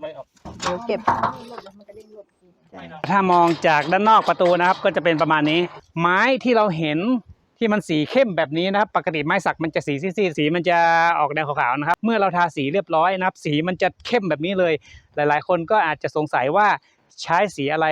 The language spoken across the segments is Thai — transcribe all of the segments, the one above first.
ไม่ออกเดี๋ยวเก็บถ้ามองจากด้านนอกประตูนะครับ ก็จะเป็นประมาณนี้ ไม้ที่เราเห็นที่มันสีเข้มแบบนี้นะครับ ปกติไม้สักมันจะสีซีดๆสีมันจะออกแดงขาวๆนะครับ เมื่อเราทาสีเรียบร้อยนะครับ สีมันจะเข้มแบบนี้เลย หลายๆ คนก็อาจจะสงสัยว่าใช้สีอะไร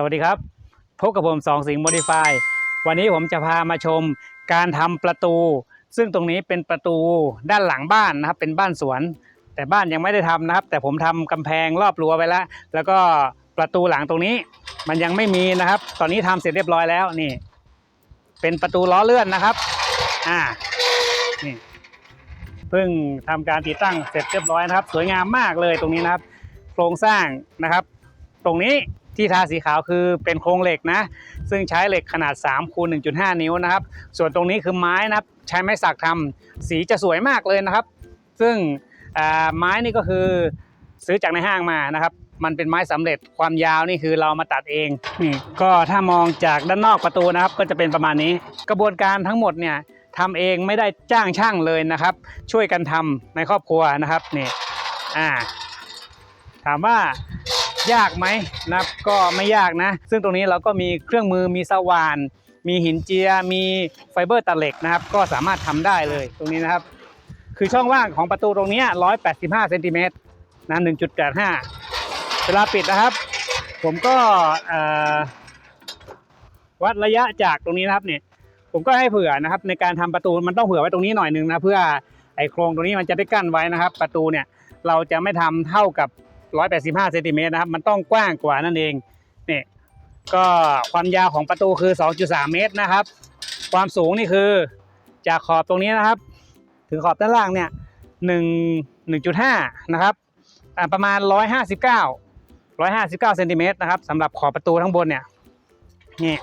สวัสดีครับ พบกับผมสองสิงห์โมดิฟายวันนี้ผมจะพามาชมการทำประตู ซึ่งตรงนี้เป็นประตูด้านหลังบ้านนะครับ เป็นบ้านสวน แต่บ้านยังไม่ได้ทำนะครับ แต่ผมทำกำแพงรอบรั้วไว้แล้ว แล้วก็ประตูหลังตรงนี้มันยังไม่มีนะครับ ตอนนี้ทำเสร็จเรียบร้อยแล้วนี่ เป็นประตูล้อเลื่อนนะครับ อ่า นี่เพิ่งทำการติดตั้งเสร็จเรียบร้อยนะครับ สวยงามมากเลยตรงนี้นะครับ โครงสร้างนะครับ ตรงนี้ ที่ทาสีขาวคือเป็นโครงเหล็กนะ ซึ่งใช้เหล็กขนาด3คูณ1.5 นิ้วนะครับ ส่วนตรงนี้คือไม้นะครับ ใช้ไม้สักทำสีจะสวยมากเลยนะครับ ซึ่งไม้นี่ก็คือซื้อจากในห้างมานะครับ มันเป็นไม้สำเร็จความยาวนี่คือเรามาตัดเองนี่ก็ถ้ามองจากด้านนอกประตูนะครับ ก็จะเป็นประมาณนี้ กระบวนการทั้งหมดเนี่ยทำเองไม่ได้จ้างช่างเลยนะครับ ช่วยกันทำในครอบครัวนะครับนี่อ่าถามว่า ยากไหมนะครับก็ไม่ยากนะ ซึ่งตรงนี้เราก็มีเครื่องมือมีสว่าน มีหินเจีย มีไฟเบอร์ตัดเหล็กนะครับ ก็สามารถทำได้เลยตรงนี้นะครับ คือช่องว่างของประตูตรงนี้ย185เซนติเมตรนะ1.85 เวลาปิดนะครับ ผมก็วัดระยะจากตรงนี้นะครับเนี่ยผมก็ให้เผื่อนะครับ ในการทำประตูมันต้องเผื่อไว้ตรงนี้หน่อยหนึงนะเพื่อไอ้โครงตรงนี้มันจะได้กั้นไว้นะครับ ประตูเนี่ยเราจะไม่ทำเท่ากับ 185เซนติเมตรนะครับ มันต้องกว้างกว่านั่นเองนี่ก็ความยาวของประตูคือ 2.3 เมตรนะครับ ความสูงนี่คือจากขอบตรงนี้นะครับ ถึงขอบด้านล่างเนี่ย1 1.5 นะครับอ่าประมาณ 159 159เซนติเมตรนะครับสำหรับขอบประตูทั้งบนเนี่ยนี่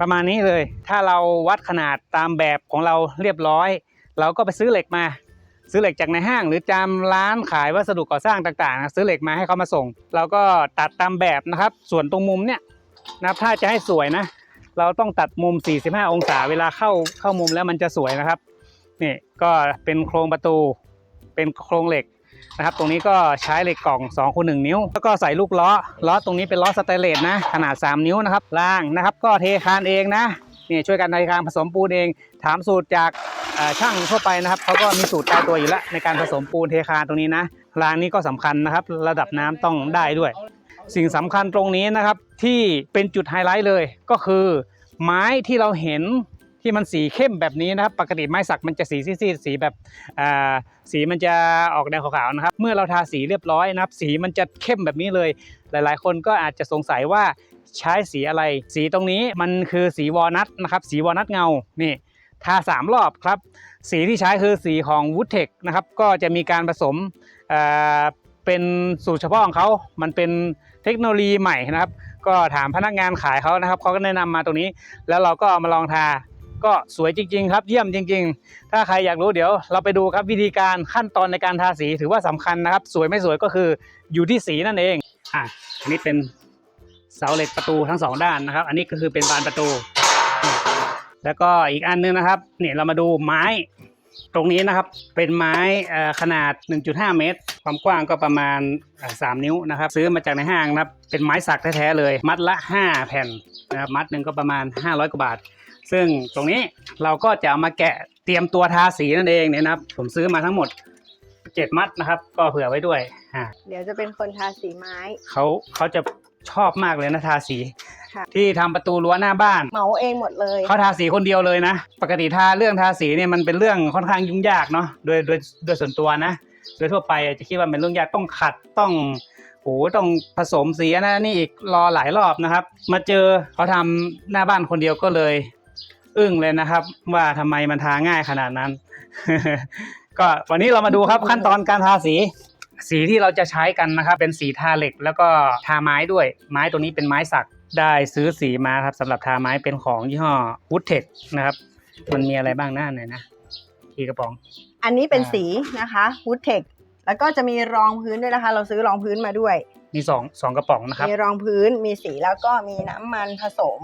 ประมาณนี้เลย ถ้าเราวัดขนาดตามแบบของเราเรียบร้อย เราก็ไปซื้อเหล็กมา ซื้อเหล็กจากในห้าง หรือจำร้านขายวัสดุก่อสร้างต่างๆ ซื้อเหล็กมาให้เขามาส่ง เราก็ตัดตามแบบนะครับ ส่วนตรงมุมเนี่ยนะถ้าจะให้สวยนะ เราต้องตัดมุม 45 องศาเวลาเข้าเข้ามุมแล้วมันจะสวยนะครับนี่ก็เป็นโครงประตู เป็นโครงเหล็กนะครับ ตรงนี้ก็ใช้เหล็กกล่อง2คูณ1นิ้ว แล้วก็ใส่ลูกล้อล้อตรงนี้เป็นล้อสเตนเลสนะขนาด 3 นิ้วนะครับล่างนะครับ ก็เทคานเองนะนี่ช่วยกันในการผสมปูนเอง ถามสูตรจาก ช่างทั่วไปนะครับเขาก็มีสูตรตายตัวอยู่แล้วในการผสมปูนเทคานตรงนี้นะรางนี้ก็สำคัญนะครับ ระดับน้ำต้องได้ด้วย สิ่งสำคัญตรงนี้นะครับที่เป็นจุดไฮไลท์เลยก็คือ ไม้ที่เราเห็นที่มันสีเข้มแบบนี้นะครับ ปกติไม้สักมันจะสีซีดๆสีแบบสีมันจะออกแดงขาวๆนะครับ เมื่อเราทาสีเรียบร้อยนะครับ สีมันจะเข้มแบบนี้เลย หลาย ๆ คนก็อาจจะสงสัยว่าใช้สีอะไร สีตรงนี้มันคือสีวอลนัทนะครับ สีวอลนัทเงานี่ ทา 3 รอบครับ สีที่ใช้คือสีของ w o o d t e c h นะครับก็จะมีการผสมเเป็นสูตรเฉพาะของเขา มันเป็นเทคโนโลยีใหม่นะครับ ก็ถามพนักงานขายเขานะครับเขาก็แนะนำมาตรงนี้ แล้วเราก็เอามาลองทา ก็สวยจริง ๆ ครับ เยี่ยมจริง ๆ ถ้าใครอยากรู้เดี๋ยว เราไปดูครับวิธีการขั้นตอนในการทาสีถือว่าสำคัญนะครับ สวยไม่สวยก็คืออยู่ที่สีนั่นเอง อะอันนี้เป็นเสาเหล็กประตูทั้งสองด้านนะครับ อันนี้ก็คือเป็นบานประตู แล้วก็อีกอันนึงนะครับเนี่ยเรามาดูไม้ ตรงนี้นะครับเป็นไม้เอ่อขนาด 1.5 เมตร ความกว้างก็ประมาณเอ่อ3นิ้วนะครับ ซื้อมาจากในห้างนะครับ เป็นไม้สักแท้ๆเลย มัดละ 5 แผ่นนะครับมัดหนึ่งก็ประมาณ 500 กว่าบาท ซึ่งตรงนี้เราก็จะเอามาแกะเตรียมตัวทาสีนั่นเองเนี่ยนะครับ ผมซื้อมาทั้งหมด7มัดนะครับ ก็เผื่อไว้ด้วยอ่าเดี๋ยวจะเป็นคนทาสีไม้เขาเขาจะชอบมากเลยนะทาสี ค่ะ ที่ทำประตูรั้วหน้าบ้าน เหมาเองหมดเลย เขาทาสีคนเดียวเลยนะ ปกติทาเรื่องทาสีเนี่ยมันเป็นเรื่องค่อนข้างยุ่งยากเนาะโดยโดยโดยส่วนตัวนะ โดยทั่วไปจะคิดว่าเป็นเรื่องยากต้องขัดต้องโหต้องผสมสีอันนะนี่อีกรอหลายรอบนะครับ มาเจอเขาทำหน้าบ้านคนเดียวก็เลย อึ้งเลยนะครับ ว่าทำไมมันทาง่ายขนาดนั้น ก็วันนี้เรามาดูครับขั้นตอนการทาสี สีที่เราจะใช้กันนะครับ เป็นสีทาเหล็กแล้วก็ทาไม้ด้วย ไม้ตัวนี้เป็นไม้สัก ได้ซื้อสีมาครับสำหรับทาไม้เป็นของยี่ห้อ w o o d t e c h นะครับมันมีอะไรบ้างหน้าไหนอยนะทีกระป๋อง อันนี้เป็นอ่าสีนะคะวูดเทคแล้วก็จะมีรองพื้นด้วยนะคะ เราซื้อรองพื้นมาด้วย มีสองสองกระป๋องนะครับ มีรองพื้นมีสีแล้วก็มีน้ำมันผสม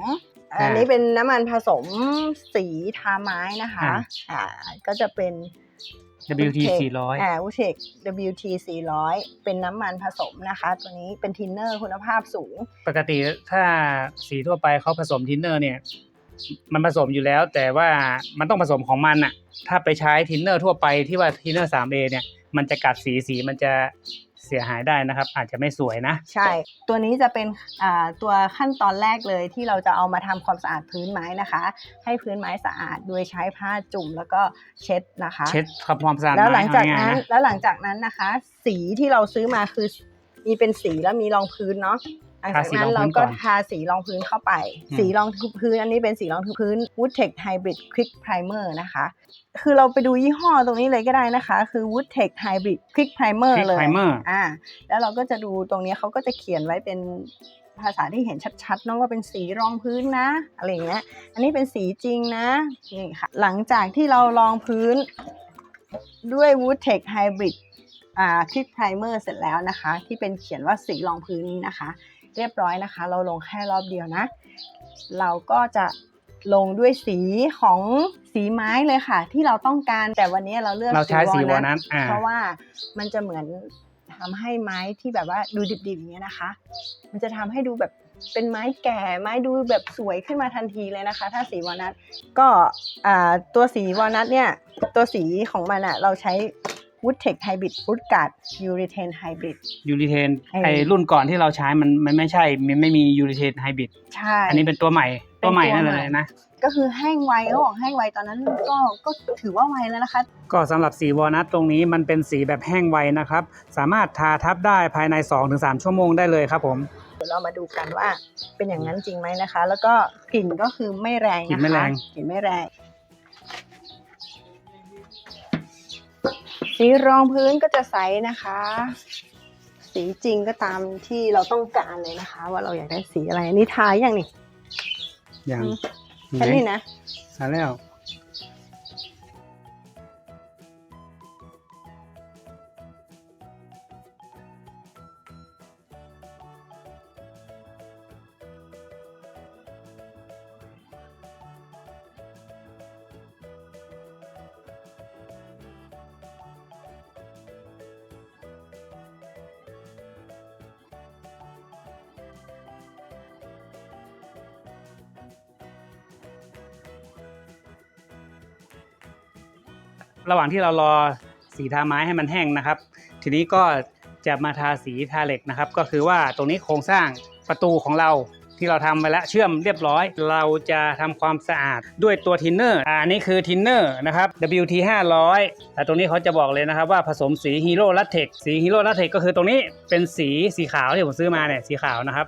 อ่าอันนี้เป็นน้ำมันผสมสีทาไม้นะคะอ่าอ่าก็จะเป็น WT 400 อ่า u t e c WT 400 เป็นน้ำมันผสมนะคะ ตัวนี้เป็นทินเนอร์คุณภาพสูง ปกติถ้าสีทั่วไปเขาผสมทินเนอร์เนี่ย มันผสมอยู่แล้ว แต่ว่ามันต้องผสมของมันอะถ้าไปใช้ทินเนอร์ทั่วไปที่ว่าทินเนอร์ 3A เนี่ย มันจะกัดสีสีมันจะ เสียหายได้นะครับ อาจจะไม่สวยนะ ใช่ ตัวนี้จะเป็นอ่าตัวขั้นตอนแรกเลยที่เราจะเอามาทำความสะอาดพื้นไม้นะคะ ให้พื้นไม้สะอาดโดยใช้ผ้าจุ่มแล้วก็เช็ดนะคะ เช็ดทำความสะอาดแล้วหลังจากไม้นั้นเอง่ยๆะแล้วหลังจากนั้นนะคะ สีที่เราซื้อมาคือมีเป็นสีแล้วมีรองพื้นเนาะ หลังจากนั้นเราก็ทาสีรองพื้นเข้าไปสีรองพื้น อันนี้เป็นสีรองพื้น Woodtech Hybrid Quick Primer นะคะ คือเราไปดูยี่ห้อตรงนี้เลยก็ได้นะคะ คือ Woodtech Hybrid Quick Primer คลิกเลย ไพรเมอร์ อ่า แล้วเราก็จะดูตรงนี้เขาก็จะเขียนไว้เป็นภาษาที่เห็นชัดๆเนาะว่าเป็นสีรองพื้นนะ อะไรอย่างเงี้ย อันนี้เป็นสีจริงนะนี่ค่ะ หลังจากที่เรารองพื้นด้วย Woodtech Hybrid อ่าคลิกไพรเมอร์เสร็จแล้วนะคะ ที่เป็นเขียนว่าสีรองพื้นนี้นะคะ เรียบร้อยนะคะ เราลงแค่รอบเดียวนะ เราก็จะลงด้วยสีของสีไม้เลยค่ะ ที่เราต้องการแต่วันนี้เราเลือกเราใช้สีวอลตนัทอ่าเพราะว่ามันจะเหมือนทำให้ไม้ที่แบบว่าดูดิบๆอย่างเงี้ยนะคะ มันจะทำให้ดูแบบเป็นไม้แก่ไม้ดูแบบสวยขึ้นมาทันทีเลยนะคะ ถ้าสีวอลนัทก็อ่าตัวสีวอลนัทเนี่ยตัวสีของมันอะเราใช้ Woodtech Hybrid Wood Guard Urethane Hybrid ยูริเทนเออ ไอรุ่นก่อนที่เราใช้มันมันไม่ใช่มันไม่มียูริเทนไฮบริดใช่ อันนี้เป็นตัวใหม่เป็นตัวใหม่ตัวนั่นใหม่เลยนะ ก็คือแห้งไวเขาบอกแห้งไวตอนนั้นก็ก็ถือว่าไวแล้วนะคะ ก็สำหรับสีวอลนัทตรงนี้มันเป็นสีแบบแห้งไวนะครับ สามารถทาทับได้ภายใน 2-3 ชั่วโมงได้เลยครับผมเดี๋ยวเรามาดูกันว่าเป็นอย่างนั้นจริงไหมนะคะ แล้วก็กลิ่นก็คือไม่แรงกลิ่นะคะนไม่แรง กลิ่นไม่แรง สีรองพื้นก็จะใสนะคะ สีจริงก็ตามที่เราต้องการเลยนะคะ ว่าเราอยากได้สีอะไรอันนี้ทาอย่างนี่อย่างแค่นี้นะทาแล้ว ระหว่างที่เรารอสีทาไม้ให้มันแห้งนะครับ ทีนี้ก็จะมาทาสีทาเหล็กนะครับ ก็คือว่าตรงนี้โครงสร้างประตูของเราที่เราทำไปแล้วเชื่อมเรียบร้อย เราจะทำความสะอาดด้วยตัวทินเนอร์อันนี้คือทินเนอร์นะครับ WT 500แต่ตรงนี้เขาจะบอกเลยนะครับว่าผสมสีฮีโร่ลัตเทกสีฮีโร่ลัตเทกก็คือตรงนี้เป็นสีสีขาวที่ผมซื้อมาเนี่ยสีขาวนะครับ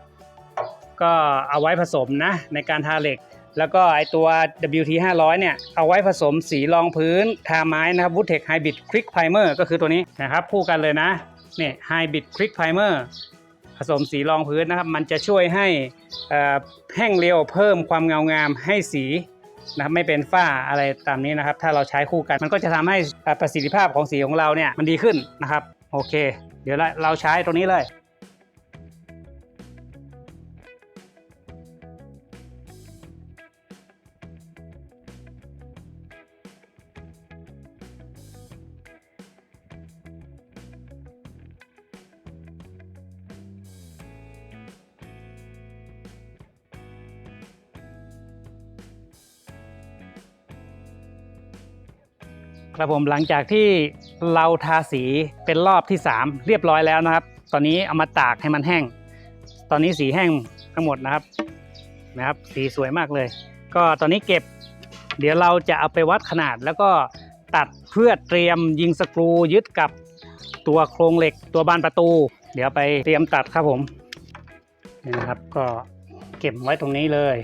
ก็เอาไว้ผสมนะในการทาเหล็ก แล้วก็ไอตัว WT 500เนี่ยเอาไว้ผสมสีรองพื้นทาไม้นะครับ Woodtech Hybrid Quick Primer ก็คือตัวนี้นะครับคู่กันเลยนะเนี่ย Hybrid Quick Primer ผสมสีรองพื้นนะครับ มันจะช่วยให้แห้งเร็วเพิ่มความเงางามให้สีนะครับไม่เป็นฝ้าอะไรตามนี้นะครับ ถ้าเราใช้คู่กันมันก็จะทำให้ประสิทธิภาพของสีของเราเนี่ยมันดีขึ้นนะครับ โอเค เดี๋ยวเราเราใช้ตรงนี้เลย ครับผมหลังจากที่เราทาสีเป็นรอบที่ 3 เรียบร้อยแล้วนะครับ ตอนนี้เอามาตากให้มันแห้ง ตอนนี้สีแห้งทั้งหมดนะครับนะครับ สีสวยมากเลย ก็ตอนนี้เก็บ เดี๋ยวเราจะเอาไปวัดขนาดแล้วก็ตัดเพื่อเตรียมยิงสกรูยึดกับตัวโครงเหล็กตัวบานประตู เดี๋ยวไปเตรียมตัดครับผมนี่นะครับก็เก็บไว้ตรงนี้เลย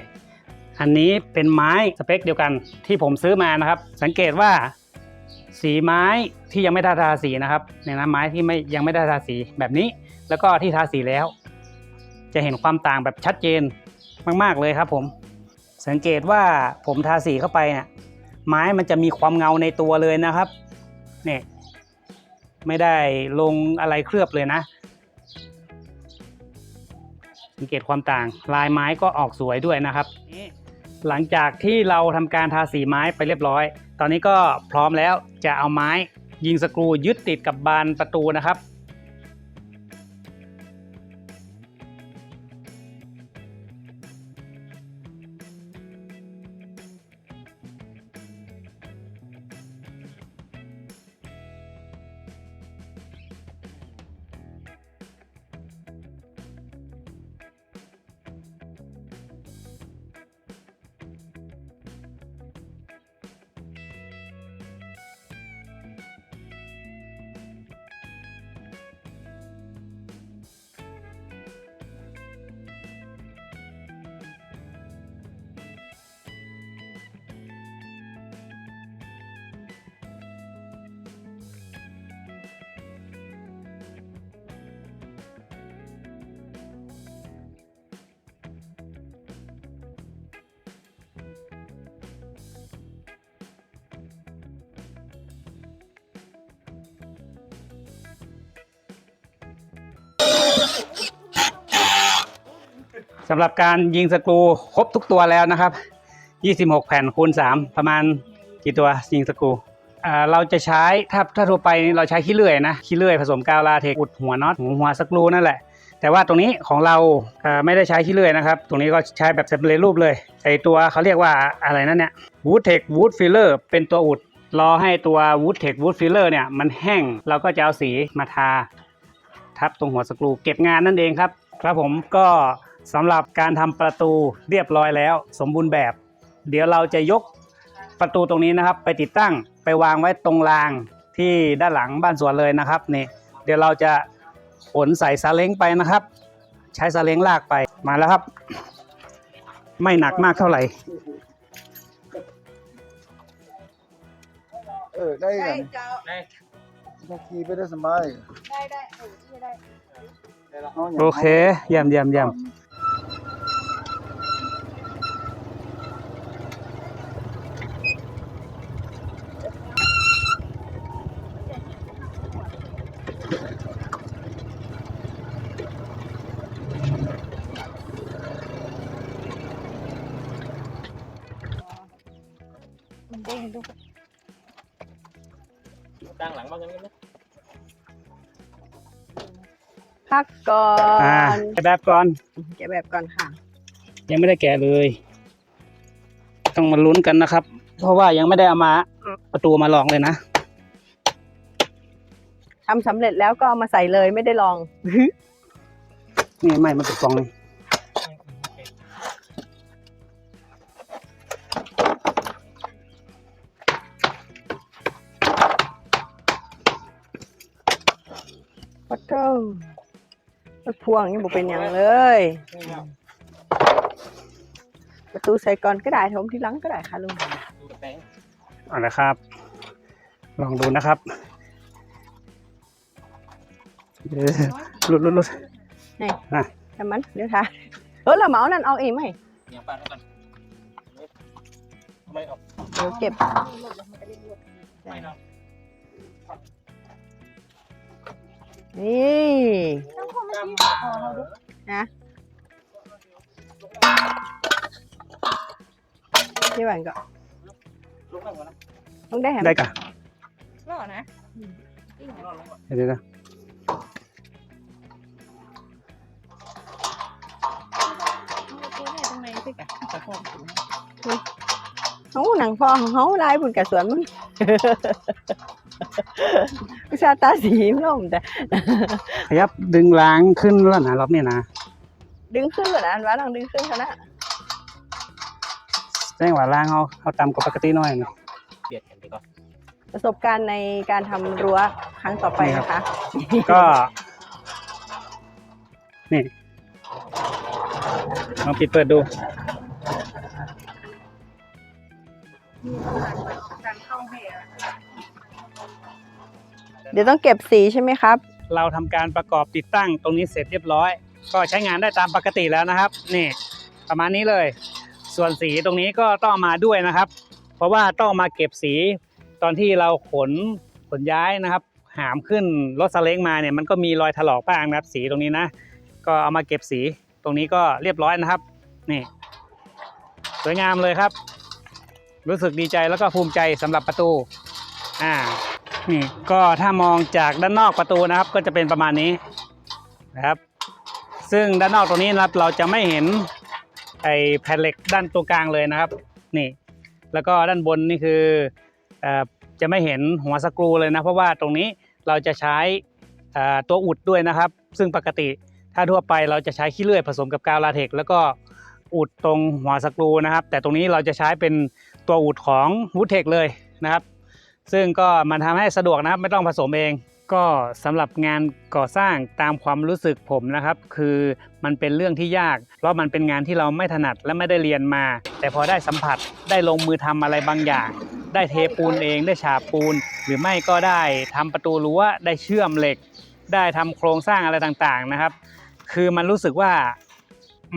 อันนี้เป็นไม้สเปคเดียวกันที่ผมซื้อมานะครับ สังเกตว่า สีไม้ที่ยังไม่ได้ทาสีนะครับเนี่ยนะไม้ที่ไม่ยังไม่ได้ทาสีแบบนี้ แล้วก็ที่ทาสีแล้ว จะเห็นความต่างแบบชัดเจนมาก ๆเลยครับผม สังเกตว่าผมทาสีเข้าไปเนี่ยไม้มันจะมีความเงาในตัวเลยนะครับเนี่ยไม่ได้ลงอะไรเคลือบเลยนะ สังเกตความต่างลายไม้ก็ออกสวยด้วยนะครับ หลังจากที่เราทำการทาสีไม้ไปเรียบร้อย ตอนนี้ก็พร้อมแล้วจะเอาไม้ยิงสกรูยึดติดกับบานประตูนะครับ สำหรับการยิงสกรูครบทุกตัวแล้วนะครับ 26 แผ่นคูณ 3 ประมาณกี่ตัวยิงสกรูอ่าเราจะใช้ถ้าถ้าทั่วไปนี่เราใช้ขี้เลื่อยนะขี้เลื่อยผสมกาวลาเทกอุดหัวน็อตหัวหัวสกรูนั่นแหละ แต่ว่าตรงนี้ของเราอ่าไม่ได้ใช้ขี้เลื่อยนะครับ ตรงนี้ก็ใช้แบบเสำเร็จรูปเลยใส่ตัวเขาเรียกว่าอะไรนั่นเนี่ยวูดเทควูดฟิลเลอร์เป็นตัวอุดรอให้ตัววูดเทควูดฟิลเลอร์เนี่ยมันแห้งเราก็จะเอาสีมาทา ทับตรงหัวสกรูเก็บงานนั่นเองครับ ครับผมก็ สำหรับการทำประตูเรียบร้อยแล้ว สมบูรณ์แบบ เดี๋ยวเราจะยกประตูตรงนี้นะครับ ไปติดตั้งไปวางไว้ตรงรางที่ด้านหลังบ้านสวนเลยนะครับนี่เดี๋ยวเราจะขนใส่ซาเล้งไปนะครับ ใช้ซาเล้งลากไปมาแล้วครับ ไม่หนักมากเท่าไหร่เออได้ได้กันเจ้าบางทีไปได้สบายได้ได้เออที่ได้น้องย่างโอเคเยี่ยมเยี่ยมเยี่ยม แกะแบบก่อน แกะแบบก่อนค่ะ ยังไม่ได้แกะเลย ต้องมาลุ้นกันนะครับ เพราะว่ายังไม่ได้เอามาประตูมาลองเลยนะทำสำเร็จแล้วก็เอามาใส่เลยไม่ได้ลอง นี่ไม่มันติดกล่องเลยปัตเตอ ร์รถพ่วงยังบอกเป็นอย่างเลย ประตูใส่ก่อนก็ได้ถมที่หลังก็ได้ค่ะลุงดูแป้งเอาละครับ ลองดูนะครับเออหลุดหลุดหลุดแต่มันเดี๋ยวท่าเออเราเหมานั่นเอาเองไหมเนี่ยป้าแล้วกันไม่ออกเดี๋ยวเก็บ ไม่เนาะนี่นะที่หวานก็ลุกนั่งก่อนนะต้องได้แฮมได้กะหล่อนะเดี๋ยวเดี๋ยวนะตรงไหนสิกะตะโกนเขาหนังพอของเขาลายบุญกับสวนมึงวิ ชาตาสีมันล่มแต่ขยับดึงล้างขึ้นแล้วนะรอบนี้นะดึงขึ้นก่อนนะอันว่าต้องดึงขึ้นเขานะแจ้งว่าล้างเอาเอาตามกว่าปกติหน่อยนะเปลี่ยนกันดีกว่าประสบการณ์ในการทำรั้วครั้งต่อไปนะคะ ก็ นี่ลองปิดเปิดดูเดี๋ยวต้องเก็บสีใช่ไหมครับ เราทำการประกอบติดตั้งตรงนี้เสร็จเรียบร้อย ก็ใช้งานได้ตามปกติแล้วนะครับนี่ประมาณนี้เลย ส่วนสีตรงนี้ก็ต้องเอามาด้วยนะครับ เพราะว่าต้องมาเก็บสีตอนที่เราขนขนย้ายนะครับ หามขึ้นรถซาเล้งมาเนี่ยมันก็มีรอยถลอกบ้างนะครับสีตรงนี้นะ ก็เอามาเก็บสีตรงนี้ก็เรียบร้อยนะครับนี่สวยงามเลยครับ รู้สึกดีใจแล้วก็ภูมิใจสำหรับประตูอ่า นี่ก็ถ้ามองจากด้านนอกประตูนะครับ ก็จะเป็นประมาณนี้นะครับ ซึ่งด้านนอกตรงนี้นะครับ เราจะไม่เห็นไอ้แผ่นเหล็กด้านตรงกลางเลยนะครับ นี่ แล้วก็ด้านบนนี่คืออจะไม่เห็นหัวสกรูเลยนะ เพราะว่าตรงนี้เราจะใช้ตัวอุดด้วยนะครับ ซึ่งปกติถ้าทั่วไปเราจะใช้ขี้เลื่อยผสมกับกาวลาเทกแล้วก็อุดตรงหัวสกรูนะครับ แต่ตรงนี้เราจะใช้เป็นตัวอุดของวูดเทคเลยนะครับ ซึ่งก็มันทำให้สะดวกนะครับไม่ต้องผสมเอง ก็สำหรับงานก่อสร้างตามความรู้สึกผมนะครับ คือมันเป็นเรื่องที่ยาก เพราะมันเป็นงานที่เราไม่ถนัดและไม่ได้เรียนมา แต่พอได้สัมผัสได้ลงมือทำอะไรบางอย่าง ได้เทปูนเองได้ฉาบปูน หรือไม่ก็ได้ทำประตูรั้วได้เชื่อมเหล็ก ได้ทำโครงสร้างอะไรต่างๆนะครับ คือมันรู้สึกว่า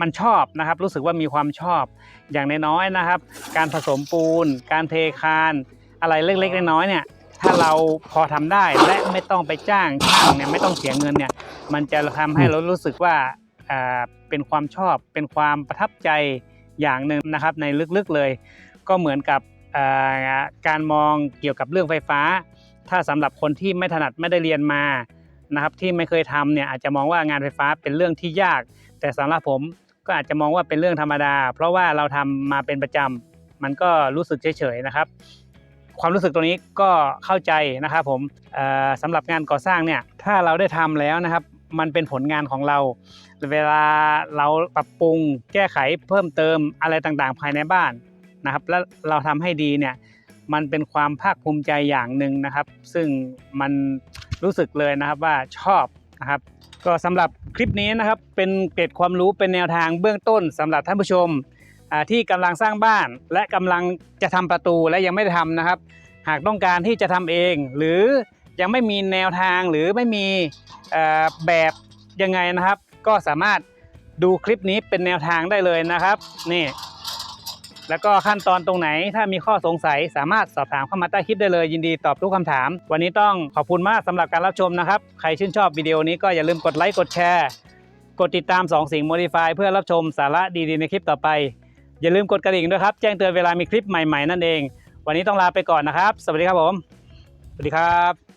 มันชอบนะครับ รู้สึกว่ามีความชอบอย่างน้อยๆนะครับ การผสมปูน การเทคาน อะไรเล็กๆน้อยๆเนี่ยถ้าเราพอทำได้และไม่ต้องไปจ้างช่างเนี่ยไม่ต้องเสียเงินเนี่ยมันจะทำให้เรารู้สึกว่าอ่าเป็นความชอบเป็นความประทับใจอย่างหนึ่งนะครับในลึกๆเลย ก็เหมือนกับการมองเกี่ยวกับเรื่องไฟฟ้า ถ้าสำหรับคนที่ไม่ถนัดไม่ได้เรียนมานะครับที่ไม่เคยทำเนี่ยอาจจะมองว่างานไฟฟ้าเป็นเรื่องที่ยาก แต่สำหรับผมก็อาจจะมองว่าเป็นเรื่องธรรมดา เพราะว่าเราทำมาเป็นประจำมันก็รู้สึกเฉยๆนะครับ ความรู้สึกตรงนี้ก็เข้าใจนะครับผมสำหรับงานก่อสร้างเนี่ยถ้าเราได้ทำแล้วนะครับมันเป็นผลงานของเรา เวลาเราปรับปรุงแก้ไขเพิ่มเติมอะไรต่างๆ ภายในบ้านนะครับแล้วเราทำให้ดีเนี่ยมันเป็นความภาคภูมิใจอย่างหนึ่งนะครับ ซึ่งมันรู้สึกเลยนะครับว่าชอบนะครับ ก็สำหรับคลิปนี้นะครับเป็นเกร็ดความรู้เป็นแนวทางเบื้องต้นสำหรับท่านผู้ชม ที่กำลังสร้างบ้านและกำลังจะทำประตูและยังไม่ได้ทำนะครับ หากต้องการที่จะทำเอง หรือยังไม่มีแนวทางหรือไม่มีแบบยังไงนะครับ ก็สามารถดูคลิปนี้เป็นแนวทางได้เลยนะครับนี่แล้วก็ขั้นตอนตรงไหนถ้ามีข้อสงสัยสามารถสอบถามเข้ามาใต้คลิปได้เลยยินดีตอบทุกคำถาม วันนี้ต้องขอบคุณมากสำหรับการรับชมนะครับ ใครชื่นชอบวิดีโอนี้ก็อย่าลืมกดไลค์กดแชร์ กดติดตาม 2 สิ่ง Modify เพื่อรับชมสาระดีๆในคลิปต่อไป อย่าลืมกดกระดิ่งด้วยครับ แจ้งเตือนเวลามีคลิปใหม่ๆนั่นเอง วันนี้ต้องลาไปก่อนนะครับ สวัสดีครับผม สวัสดีครับ